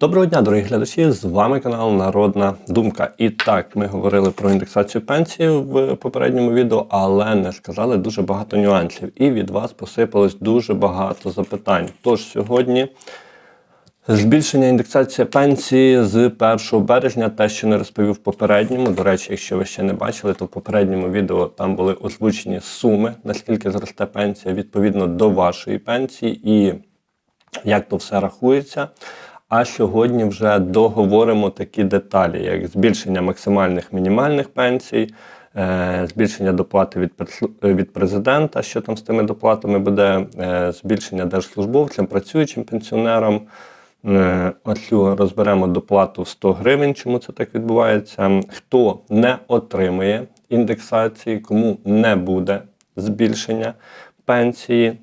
Доброго дня, дорогі глядачі! З вами канал Народна Думка. І так, ми говорили про індексацію пенсії в попередньому відео, але не сказали дуже багато нюансів. І від вас посипалось дуже багато запитань. Тож сьогодні збільшення індексації пенсії з 1 березня, те, що не розповів в попередньому. До речі, якщо ви ще не бачили, то в попередньому відео там були озвучені суми, наскільки зросте пенсія відповідно до вашої пенсії і як то все рахується. А сьогодні вже договоримо такі деталі, як збільшення максимальних мінімальних пенсій, е, збільшення доплати від президента, що там з тими доплатами буде, е, збільшення держслужбовцям, працюючим пенсіонерам. Е, Оцю розберемо доплату в 100 гривень, чому це так відбувається. Хто не отримує індексації, кому не буде збільшення пенсії.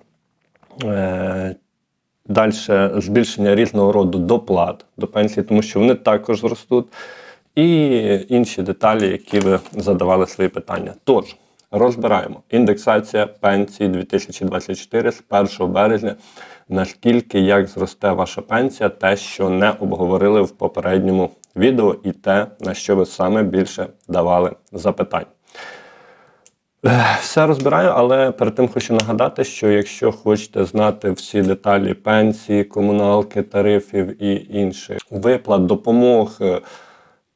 Далі збільшення різного роду доплат до пенсії, тому що вони також зростуть. І інші деталі, які ви задавали свої питання. Тож, розбираємо індексація пенсії 2024 з 1 березня. Наскільки як зросте ваша пенсія, те, що не обговорили в попередньому відео, і те, на що ви саме більше давали запитань. Все розбираю, але перед тим хочу нагадати, що якщо хочете знати всі деталі пенсії, комуналки, тарифів і інших виплат, допомог, е,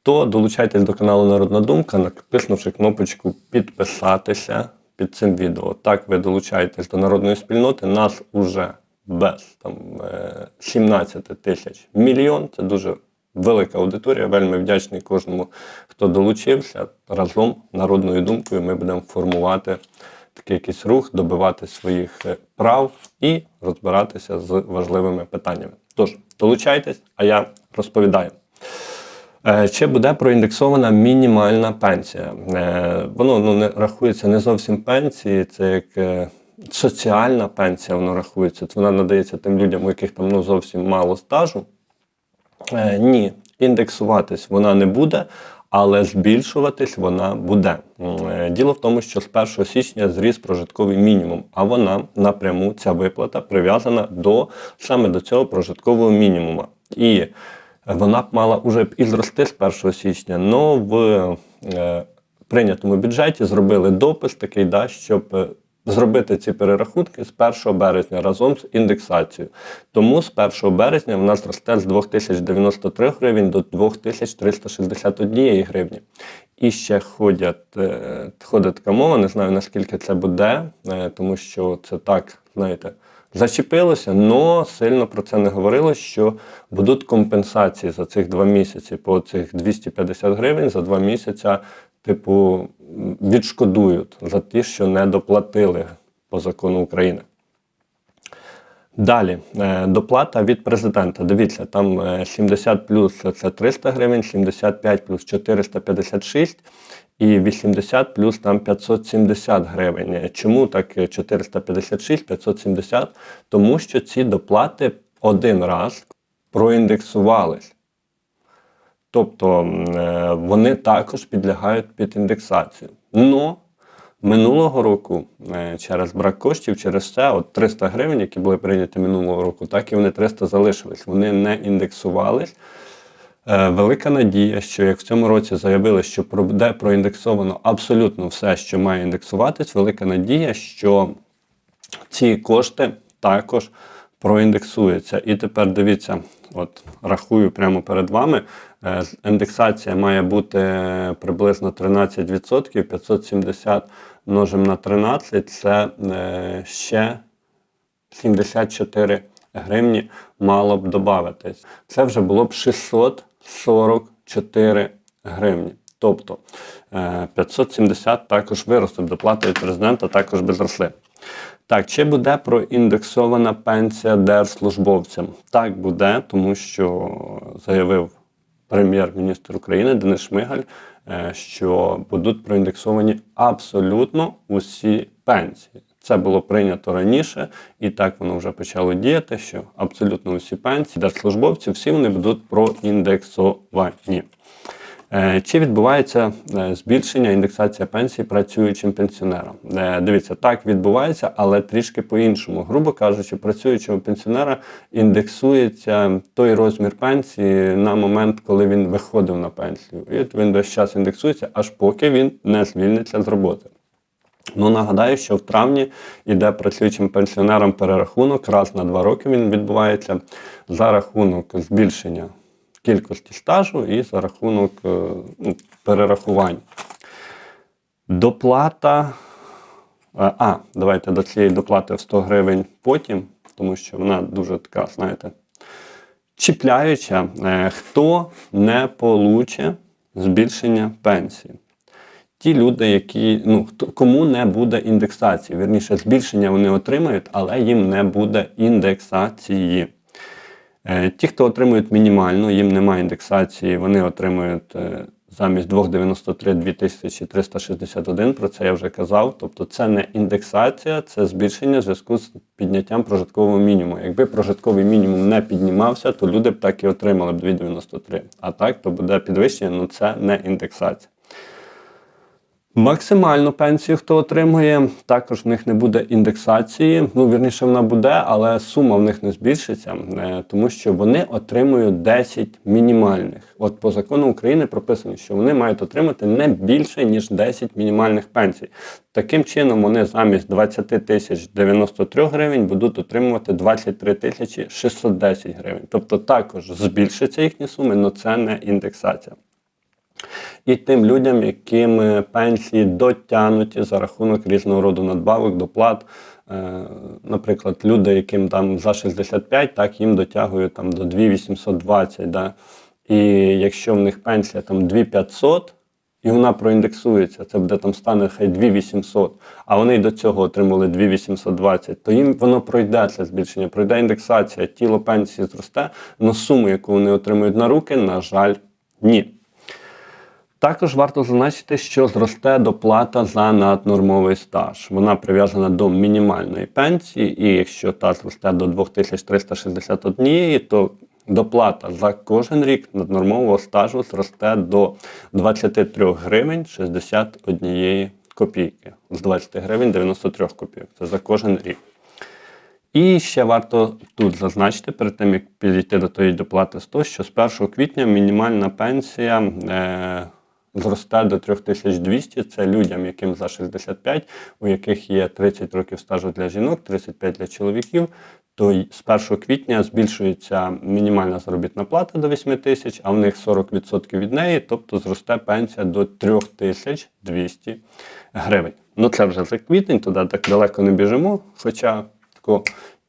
то долучайтесь до каналу Народна Думка, натиснувши кнопочку підписатися під цим відео. Так ви долучаєтесь до народної спільноти. Нас уже без там, е, 17 тисяч мільйон. Це дуже велика аудиторія. Вельми вдячний кожному, хто долучився. Разом народною думкою ми будемо формувати такий якийсь рух, добивати своїх е, прав і розбиратися з важливими питаннями. Тож, долучайтесь, а я розповідаю. Е, Чи буде проіндексована мінімальна пенсія? Е, Воно ну, не рахується не зовсім пенсії, це як соціальна пенсія, воно рахується. Це вона надається тим людям, у яких там ну, зовсім мало стажу. Е, Ні, індексуватись вона не буде, але збільшуватись вона буде. Е, Діло в тому, що з 1 січня зріс прожитковий мінімум, а вона напряму ця виплата прив'язана до саме до цього прожиткового мінімуму. І вона б мала вже б і зрости з 1 січня, але в е, прийнятому бюджеті зробили допис такий, да, щоб зробити ці перерахунки з 1 березня разом з індексацією. Тому з 1 березня вона зросте з 2093 гривень до 2361 гривні. І ще ходять, е, ходить така мова, не знаю наскільки це буде, е, тому що це так, знаєте, зачепилося, але сильно про це не говорилось, що будуть компенсації за цих два місяці по цих 250 гривень за два місяці, типу, відшкодують за ті, що не доплатили по закону України. Далі, е, доплата від президента. Дивіться, там е, 70 плюс це 300 гривень, 75 плюс 456 і 80 плюс там 570 гривень. Е, Чому так е, 456, 570? Тому що ці доплати один раз проіндексувались. Тобто е, вони також підлягають під індексацію. Но минулого року е, через брак коштів, через це, от 300 гривень, які були прийняті минулого року, так і вони 300 залишились. Вони не індексувались. Е, Велика надія, що як в цьому році заявили, що буде проіндексовано абсолютно все, що має індексуватись, велика надія, що ці кошти також проіндексуються. І тепер дивіться, от рахую прямо перед вами. е, Індексація має бути приблизно 13%, 570 множимо на 13 це е, ще 74 гривні мало б додатись. Це вже було б 644 гривні. Тобто е, 570 також виросли б доплати від президента, також би зросли. Так, чи буде проіндексована пенсія держслужбовцям? Так буде, тому що заявив прем'єр-міністр України Денис Шмигаль, е, що будуть проіндексовані абсолютно усі пенсії. Це було прийнято раніше, і так воно вже почало діяти, що абсолютно усі пенсії держслужбовців всі вони будуть проіндексовані. Е, Чи відбувається е, збільшення індексація пенсій працюючим пенсіонерам? Е, Дивіться, так відбувається, але трішки по-іншому. Грубо кажучи, працюючого пенсіонера індексується той розмір пенсії на момент, коли він виходив на пенсію. І от він весь час індексується, аж поки він не звільниться з роботи. Ну, нагадаю, що в травні йде працюючим пенсіонерам перерахунок, раз на два роки він відбувається за рахунок збільшення кількості стажу і за рахунок е, ну, перерахувань. Доплата. е, А, давайте до цієї доплати в 100 гривень потім, тому що вона дуже така, знаєте, чіпляюча. Е, Хто не получе збільшення пенсії? Ті люди, які ну кому не буде індексації, вірніше збільшення вони отримають, але їм не буде індексації. Е, Ті, хто отримують мінімальну, їм немає індексації, вони отримують е, замість 2,93 2361, про це я вже казав. Тобто це не індексація, це збільшення в зв'язку з підняттям прожиткового мінімуму. Якби прожитковий мінімум не піднімався, то люди б так і отримали б 2,93. А так, то буде підвищення, але це не індексація. Максимальну пенсію, хто отримує, також в них не буде індексації. Ну, вірніше, вона буде, але сума в них не збільшиться, е, тому що вони отримують 10 мінімальних. От по закону України прописано, що вони мають отримати не більше, ніж 10 мінімальних пенсій. Таким чином, вони замість 20 тисяч 93 гривень будуть отримувати 23 тисячі 610 гривень. Тобто також збільшиться їхні суми, але це не індексація. І тим людям, яким е, пенсії дотягнуті за рахунок різного роду надбавок, доплат. Е, Наприклад, люди, яким там за 65, так їм дотягують там до 2820. Да? І якщо в них пенсія там 2500, і вона проіндексується, це буде там стане хай 2800, а вони й до цього отримали 2820, то їм воно пройде це збільшення, пройде індексація, тіло пенсії зросте, але суму, яку вони отримують на руки, на жаль, ні. Також варто зазначити, що зросте доплата за наднормовий стаж. Вона прив'язана до мінімальної пенсії, і якщо та зросте до 2361, то доплата за кожен рік наднормового стажу зросте до 23 гривень 61 копійки. З 20 гривень 93 копійок. Це за кожен рік. І ще варто тут зазначити, перед тим як підійти до тої доплати 100, що з 1 квітня мінімальна пенсія е, зросте до 3200. Це людям, яким за 65, у яких є 30 років стажу для жінок, 35 для чоловіків. То з 1 квітня збільшується мінімальна заробітна плата до 8 тисяч, а в них 40% від неї, тобто зросте пенсія до 3200 гривень. Ну це вже за квітень, туди так далеко не біжимо, хоча тако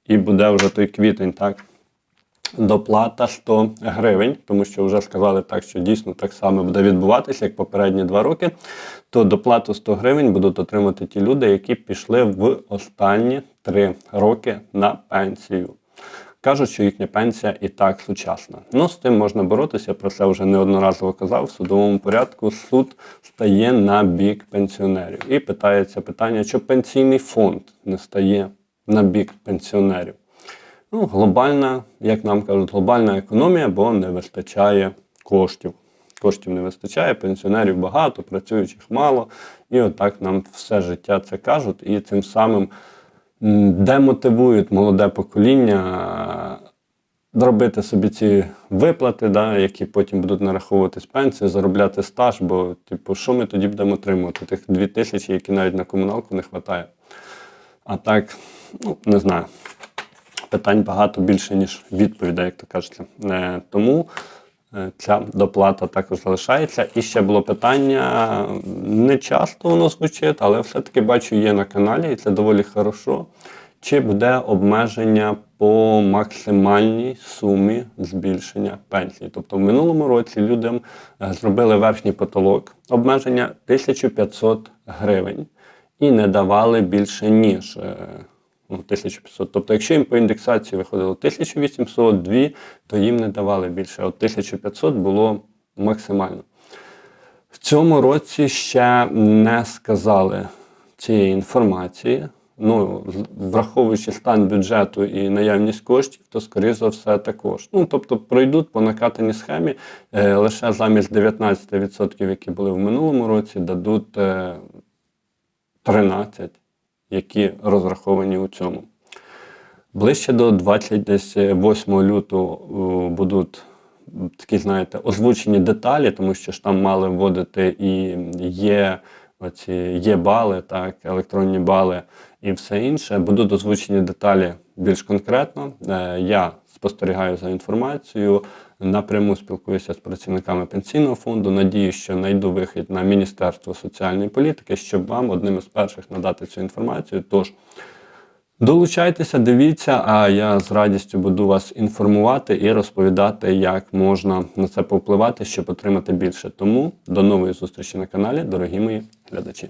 і буде вже той квітень, так. Доплата 100 гривень, тому що вже сказали так, що дійсно так само буде відбуватися, як попередні два роки. То доплату 100 гривень будуть отримати ті люди, які пішли в останні три роки на пенсію. Кажуть, що їхня пенсія і так сучасна. Ну, з тим можна боротися, про це вже неодноразово казав. В судовому порядку суд стає на бік пенсіонерів. І питається питання, що пенсійний фонд не стає на бік пенсіонерів. Ну, глобальна, як нам кажуть, глобальна економія, бо не вистачає коштів. Коштів не вистачає, пенсіонерів багато, працюючих мало. І отак нам все життя це кажуть, і цим самим демотивують молоде покоління е, робити собі ці виплати, да, які потім будуть нараховуватись пенсію, заробляти стаж, бо, типу, що ми тоді будемо отримувати? Тих дві тисячі, які навіть на комуналку не вистачає. А так, ну, не знаю питань багато більше, ніж відповідей, як то кажеться. Е, тому е, ця доплата також залишається. І ще було питання, не часто воно звучить, але все-таки бачу, є на каналі, і це доволі хорошо. Чи буде обмеження по максимальній сумі збільшення пенсії? Тобто в минулому році людям е, зробили верхній потолок обмеження 1500 гривень і не давали більше ніж е, 1500. Тобто, якщо їм по індексації виходило 1800, 2, то їм не давали більше. От 1500 було максимально. В цьому році ще не сказали цієї інформації. Ну, враховуючи стан бюджету і наявність коштів, то скоріш за все також. Ну тобто пройдуть по накатаній схемі е, лише замість 19%, які були в минулому році, дадуть е, 13%, які розраховані у цьому. Ближче до 28 лютого е, будуть такі, знаєте, озвучені деталі, тому що ж там мали вводити і є оці є бали, так, електронні бали і все інше. Будуть озвучені деталі більш конкретно. Е, Я спостерігаю за інформацією, напряму спілкуюся з працівниками пенсійного фонду. Надію, що знайду вихід на Міністерство соціальної політики, щоб вам одним із перших надати цю інформацію. Тож Долучайтеся, дивіться, а я з радістю буду вас інформувати і розповідати, як можна на це повпливати, щоб отримати більше. Тому до нової зустрічі на каналі, дорогі мої глядачі.